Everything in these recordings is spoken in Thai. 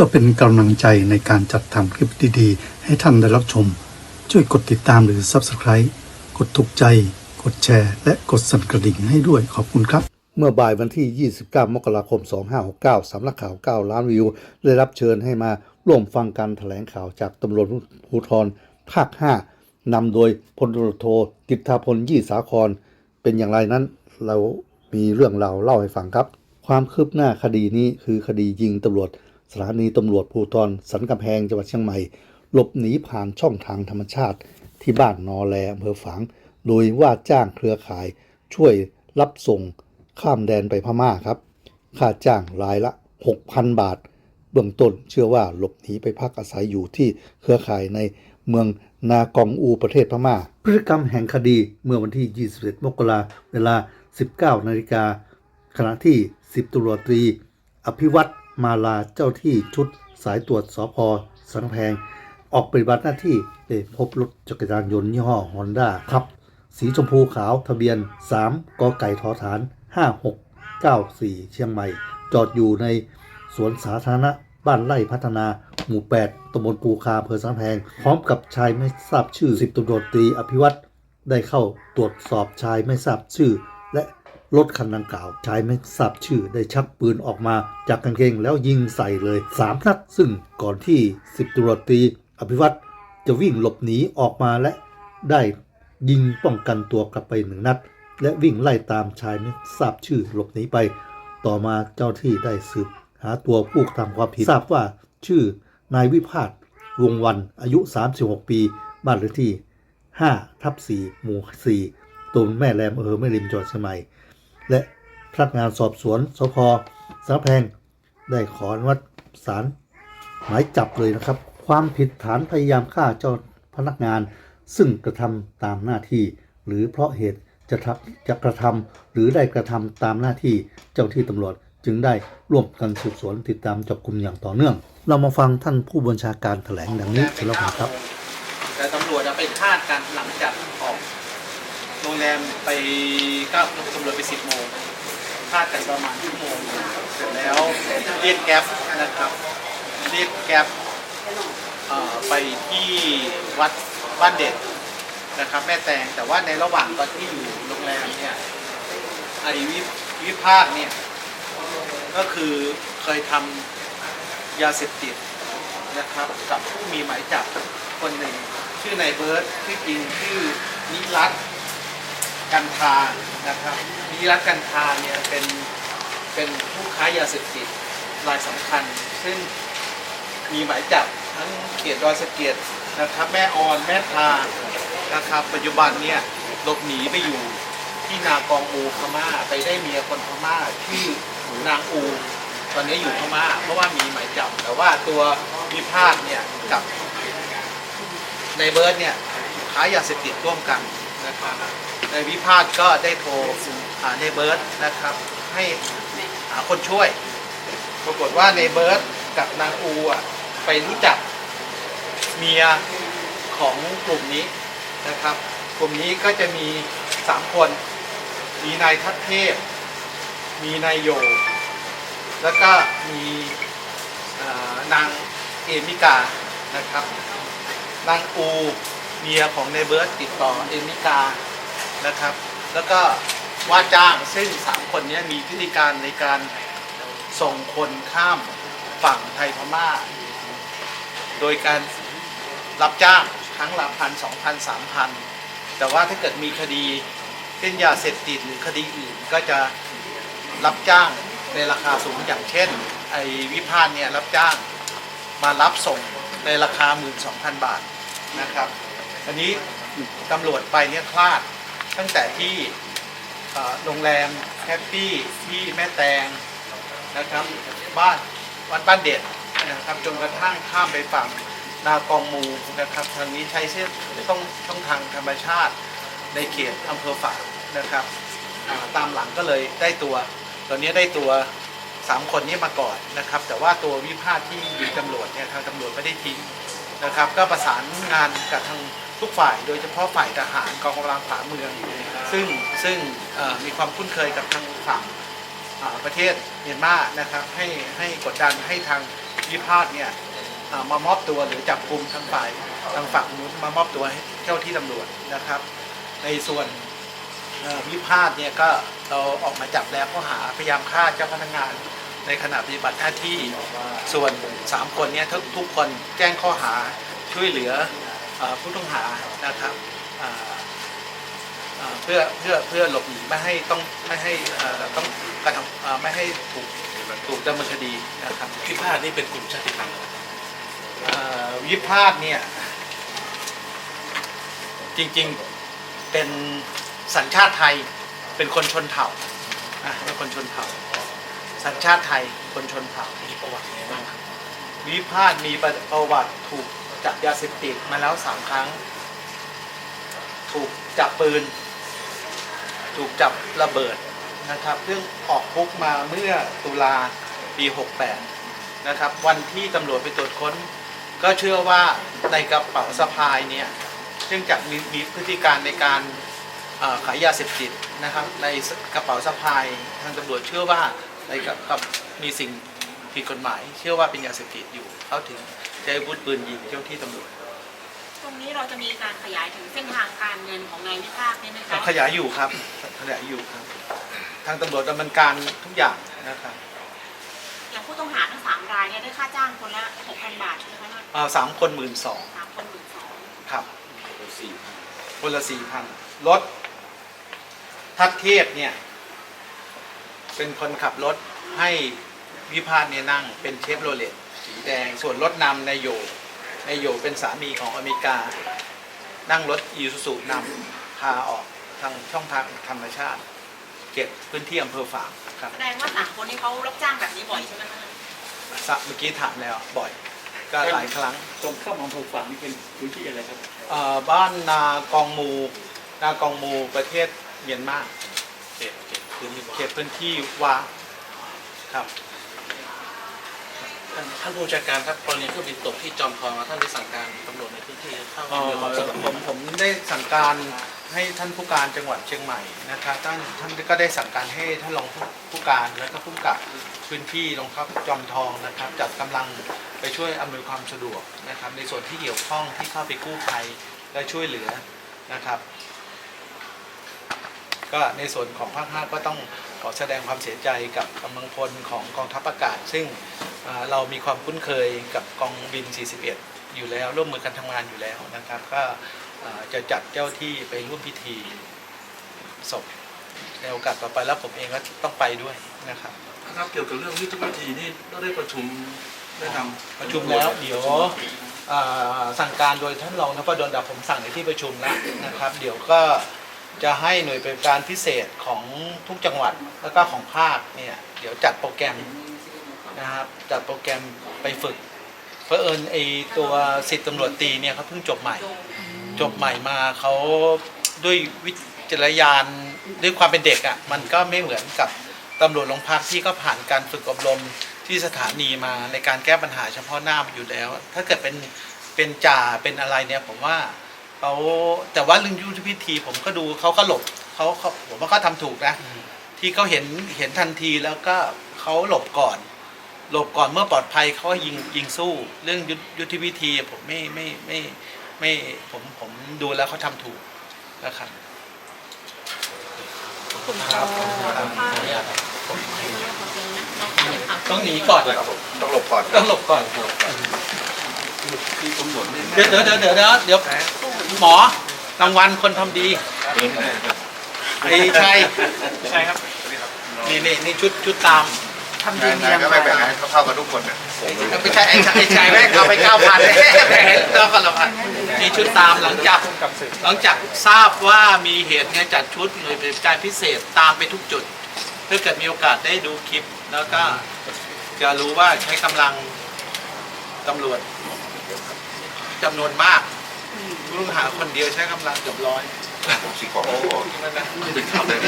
พื่อเป็นกำลังใจในการจัดทำคลิปดีๆ ให้ท่านได้รับชม ช่วยกดติดตามหรือ Subscribe กดถูกใจ กดแชร์ และกดสั่นกระดิ่งให้ด้วยขอบคุณครับ เมื่อบ่ายวันที่ 29 มกราคม 2569 สำนักข่าว 9 ล้านวิว ได้รับเชิญให้มาร่วมฟังการแถลงข่าวจากตำรวจภูธรภาค 5นำโดยพลตำรวจโทกิตตาพลยี่สาคร เป็นอย่างไรนั้นเรามีเรื่องราวเล่าให้ฟังครับ ความคืบหน้าคดีนี้คือคดียิงตำรวจ สถานีตำรวจภูธรสันกำแพงจังหวัดเชียงใหม่ หลบหนีผ่านช่องทางธรรมชาติ ที่บ้านนอแลอำเภอฝาง โดยว่าจ้างเครือข่าย ช่วยรับส่งข้ามแดนไปพม่าครับ ค่าจ้างรายละ 6,000 บาท เบื้องต้นเชื่อว่าหลบหนีไปพักอาศัยอยู่ที่เครือข่ายในเมืองนากองอูประเทศพม่า พฤติกรรมแห่งคดีเมื่อวันที่ 21 มกราเวลา 19 นาฬิกาขณะที่ 10ตุลาตรี อภิวัต มาลาเจ้าที่ชุดสายตรวจสพสันแพง ออกปฏิบัติหน้าที่ได้พบรถจักรยานยนต์ยี่ห้อฮอนด้าครับ สีชมพูขาวทะเบียน 3กไก่ทอฐาน 5694 เชียงใหม่ จอดอยู่ในสวนสาธารณะบ้านไร่พัฒนา หมู่ 8ตำบลปูคาอำเภอสันแพง พร้อมกับชายไม่ทราบชื่อ10ตำรวจตรีอภิวัตได้เข้าตรวจสอบชายไม่ทราบชื่อ และ รถคันดังกล่าวชายไม่ทราบชื่อได้ชักปืนออกมาจากกางเกงแล้วยิงใส่เลย3นัดซึ่งก่อนที่10ตำรวจตีอภิวัตจะวิ่งหลบหนีออกมาและได้ยิงป้องกันตัวกลับไปหนึ่งนัด และวิ่งไล่ตามชายไม่ทราบชื่อหลบหนีไป ต่อมาเจ้าที่ได้สืบ หาตัวผู้ทำความผิดทราบว่าชื่อนายวิพาทวงวันอายุ 36 ปี บ้านเลขที่5ทับ4หมู่ 4ตำบลแม่แรมเภอแม่ริมจังหวัดเชียงใหม่ และพนักงานสอบสวนสพสารแพงได้ขออนุมัติศาลหมายจับเลยนะครับ ความผิดฐานพยายามฆ่าเจ้าพนักงานซึ่งกระทำตามหน้าที่ หรือเพราะเหตุจะทำจะกระทำหรือได้กระทำตามหน้าที่เจ้าที่ตำรวจจึงได้ร่วมกันสืบสวนติดตามจับกลุ่มอย่างต่อเนื่อง เรามาฟังท่านผู้บัญชาการแถลงดังนี้เสร็จแล้วครับแต่ตำรวจอะไปคาดกันหลังจาก โรงแรมไปก็ตำรวจไปสิบโมงคาดกันประมาณชั่วโมงเสร็จแล้วเรียกแก๊ปนะครับเรียกแก๊ปไปที่วัดบ้านเด็ดนะครับ แม่แตงแต่ว่าในระหว่างตอนที่อยู่โรงแรมเนี่ยไอ้วิวิภาคเนี่ยก็คือเคยทำยาเสพติดนะครับ กับผู้มีหมายจับคนหนึ่ง ชื่อนายเบิร์ตชื่อจริงชื่อนิรัตน์ กันทานะครับนิรัตน์กันทาเนี่ยเป็นเป็นผู้ค้ายาเสพติดรายสำคัญ ซึ่งมีหมายจับทั้งเขตดอยสะเก็ดนะครับ แม่ออนแม่ทานะครับ ปัจจุบันเนี่ยหลบหนีไปอยู่ที่นากองอูพม่าไปได้เมียคนพม่าชื่อนางอูตอนนี้อยู่พม่าเพราะว่ามีหมายจับแต่ว่าตัววิพาทเนี่ยกับในเบิร์ดเนี่ยค้ายาเสพติดร่วมกันนะครับ ในวิพาทก็ได้โทรหาในเบิร์ดนะครับ ให้หาคนช่วย ปรากฏว่าในเบิร์ดกับนางอูอะไปรู้จักเมียของกลุ่มนี้นะครับ กลุ่มนี้ก็จะมีสามคน มีนายทัศเทพ มีนายโย แล้วก็มีนางเอมิกานะครับ นางอูเมียของในเบิร์ตติดต่อเอมิกา นะครับ แล้วก็ว่าจ้างซึ่งสามคนนี้มีพฤติการในการส่งคนข้ามฝั่งไทยพม่า โดยการรับจ้างครั้งละพันสองพันสามพันแต่ว่าถ้าเกิดมีคดีเช่นยาเสพติดหรือคดีอื่นก็จะรับจ้างในราคาสูงอย่างเช่น ไอ้วิพานเนี่ยรับจ้างมารับส่งในราคา 12,000 บาทนะครับ อันนี้ตำรวจไปเนี่ยคลาด ตั้งแต่ที่โรงแรมแฮปปี้ที่แม่แตงนะครับบ้านวัดบ้านเด็ดนะครับจนกระทั่งข้ามไปฝั่งนากองมูนะครับทางนี้ใช้เส้นต้องต้องทางธรรมชาติในเขตอำเภอฝางนะครับตามหลังก็เลยได้ตัวตอนนี้ได้ตัว 3 คนนี้มาก่อนนะครับ แต่ว่าตัววิพาทที่อยู่ตำรวจเนี่ยทางตำรวจไม่ได้ทิ้งนะครับ ก็ประสานงานกับทาง ทุกฝ่ายโดยเฉพาะฝ่ายทหารกองกำลังผาเมือง ซึ่งซึ่งมีความคุ้นเคยกับทางฝั่งประเทศเมียนมานะครับให้ให้กดดันให้ทางวิพาทเนี่ยมามอบตัวหรือจับกลุ่มทางฝ่ายทางฝั่งนู้นมามอบตัวให้เจ้าที่ตำรวจนะครับ ในส่วนวิพาทเนี่ยก็เราออกมาจับแล้วข้อหาพยายามฆ่าเจ้าพนักงานในขณะปฏิบัติหน้าที่ส่วน 3 คนเนี้ทุกทุกคนแจ้งข้อหาช่วยเหลือ ผู้ต้องหานะครับอ่าอ่าเพื่อเพื่อเพื่อหลบหนีไม่ให้ต้องไม่ให้เอ่อต้องกระทำอ่าไม่ให้ถูกถูกดำเนินคดีนะครับพิพาทนี่เป็นกลุ่มชาติพันธุ์อะไรเอ่อวิพาทเนี่ยจริงๆเป็นสัญชาติไทยเป็นคนชนเผ่าอะเป็นคนชนเผ่า สัญชาติไทยคนชนเผ่ามีประวัติไงบ้างครับวิพาทมีประวัติถูก จับยาเสพติดมาแล้วสามครั้ง ถูกจับปืน ถูกจับระเบิดนะครับเพิ่งออกคุกมาเมื่อตุลาปี 68 นะครับ วันที่ตำรวจไปตรวจค้น ก็เชื่อว่าในกระเป๋าสะพายเนี่ยเนื่องจากมีมีพฤติการในการขายยาเสพติดนะครับ ในกระเป๋าสะพายทางตำรวจเชื่อว่าในกระกับมีสิ่ง ผิดกฎหมาย เชื่อว่าเป็นยาเสพติดอยู่เขาถึงใช้อาวุธปืนยิงเจ้าที่ตำรวจตรงนี้เราจะมีการขยายถึงเส้นทางการเงินของนายวิภาคเนี่ยไหมคะขยายอยู่ครับขยายอยู่ครับ ทางตำรวจดำเนินการทุกอย่างนะครับอย่างผู้ต้องหาทั้งสามรายเนี่ยได้ค่าจ้างคนละหกพันบาทใช่ไหมคะเอ่อสามคนหมื่นสองสามคนหมื่นสองครับคนละสี่พันรถทัดเทพเนี่ย เป็นคนขับรถให้ วิพาทเนี่ยนั่งเป็นเชฟโรเลตสีแดง ส่วนรถนำนายโยนายโยเป็นสามีของอเมริกา นั่งรถอีซูซูนำพาออกทางช่องทางธรรมชาติ เก็บพื้นที่อำเภอฝางครับแสดงว่าสามคนนี้เขารับจ้างแบบนี้บ่อยใช่ไหมคะสะเมื่อกี้ถามแล้วบ่อย ก็หลายครั้งตรงข้ามอำเภอฝางนี่เป็นพื้นที่อะไรครับเอ่อบ้านนากองมู นากองมูประเทศเมียนมาเขตเขตพื้นที่เขตพื้นที่วาครับ ท่านท่านผู้บัญชาการครับกรณีเครื่องบินตกที่จอมทองท่านได้สั่งการตำรวจในพื้นที่เข้าเอ่มาอความสงบผมผมได้สั่งการให้ท่านผู้การจังหวัดเชียงใหม่นะครับท่านท่านก็ได้สั่งการให้ท่านรองผู้ผู้การและก็ผู้กำกับพื้นที่โรงพักจอมทองนะครับ จัดกำลังไปช่วยอำนวยความสะดวกนะครับ ในส่วนที่เกี่ยวข้องที่เข้าไปกู้ภัยและช่วยเหลือนะครับ ก็ในส่วนของภาคห้าก็ต้องขอแสดงความเสียใจกับกำลังพลของกองทัพอากาศ ซึ่งอ่า เรามีความคุ้นเคยกับกองบิน 41 อยู่แล้วร่วมมือกันทำงานอยู่แล้วนะครับ ก็อ่าจะจัดเจ้าที่ไปร่วมพิธีศพในโอกาสต่อไปแล้วผมเองก็ต้องไปด้วยนะครับครับเกี่ยวกับเรื่องยุทธวิธีนี่เราได้ประชุมได้ทำประชุมแล้วเดี๋ยวอ่าสั่งการโดยท่านรองนพดลดาผมสั่งในที่ประชุมแล้วนะครับ เดี๋ยวก็จะให้หน่วยปฏิบัติการพิเศษของทุกจังหวัดแล้วก็ของภาคเนี่ยเดี๋ยวจัดโปรแกรม นะครับจัดโปรแกรมไปฝึกเพราะเอิญไอตัวสิทธิตำรวจตรีเนี่ยเขาเพิ่งจบใหม่ จบใหม่มาเขาด้วยวิจารณญาณด้วยความเป็นเด็กอะ่ะมันก็ไม่เหมือนกับตำรวจโรงพักที่ก็ผ่านการฝึกอบรมที่สถานีมาในการแก้ปัญหาเฉพาะหน้าอยู่แล้ว ถ้าเกิดเป็นเป็นจ่าเป็นอะไรเนี่ยผมว่าเขาแต่ว่าเรื่องยุทธพิธีผมก็ดูเขาก็หลบเขาเขาผมว่าเขาทำถูกนะ ที่เขาเห็นเห็นทันทีแล้วก็เขาหลบก่อน หลบก่อนเมื่อปลอดภัยเขาก็ยิงยิงสู้ เรื่องยุทธยุทธวิธีผมไม่ไม่ไม่ไม่ผมผมดูแล้วเขาทำถูกนะครับกลุ่มตัวภาคเนี่ยต้องหนีก่อนต้องหลบก่อนต้องหลบก่อนที่ตำรวจนี่เดี๋ยวเดี๋ยวเดี๋ยวเดี๋ยวเดี๋ยวเดี๋ยวหมอรางวัลคนทำดีไอ้ชัยใช่ครับนี่นี่นี่ชุดชุดตามทำดีงานมีงานยังก็ไงไม่แบ่งให้เท่ากันทุกคนนะไม่ใช่ไอ้ชัยไอ้ชัยแม่งเอาไปเก้าพันแบ่งให้เก้าพันละพันนี่ชุดตามหลังจากหลังจากทราบว่ามีเหตุเนี่ยจัดชุดหน่วยปฏิบัติการพิเศษตามไปทุกจุด ถ้าเกิดมีโอกาสได้ดูคลิป แล้วก็จะรู้ว่าใช้กำลังตำรวจจำนวนมาก ผู้ต้องหาคนเดียวใช้กำลังเกือบร้อยผมสิของโอ้โหนั่นนะเป็นข่าวเลย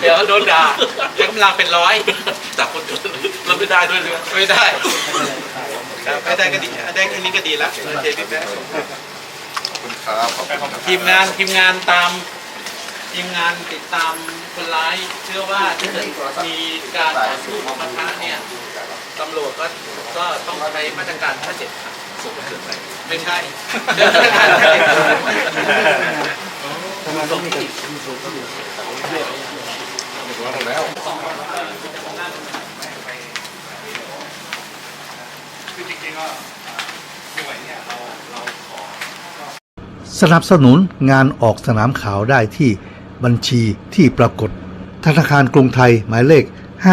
เดี๋ยวโดนด่าใช้กำลังเป็นร้อยจากคนอื่นเราไม่ได้ด้วยเลยไม่ได้ไม่ได้ก็ดีได้แค่นี้ก็ดีแล้วโอเคพี่แป๊ะขอบคุณครับขอบคุณครับทีมงานทีมงานตามทีมงานติดตามคนร้ายเชื่อว่าถ้าเกิดมีการต่อสู้ของปะทะเนี่ยตำรวจก็ก็ต้องใช้มาตรการถ้าเจ็บขา สูงเกินไป ไม่ใช่ใช้มาตรการถ้าเจ็บขาส่งที่แล้วสนับสนุนงานออกสนามข่าวได้ที่บัญชีที่ปรากฏ ธนาคารกรุงไทยหมายเลข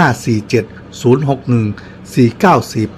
547 061 4948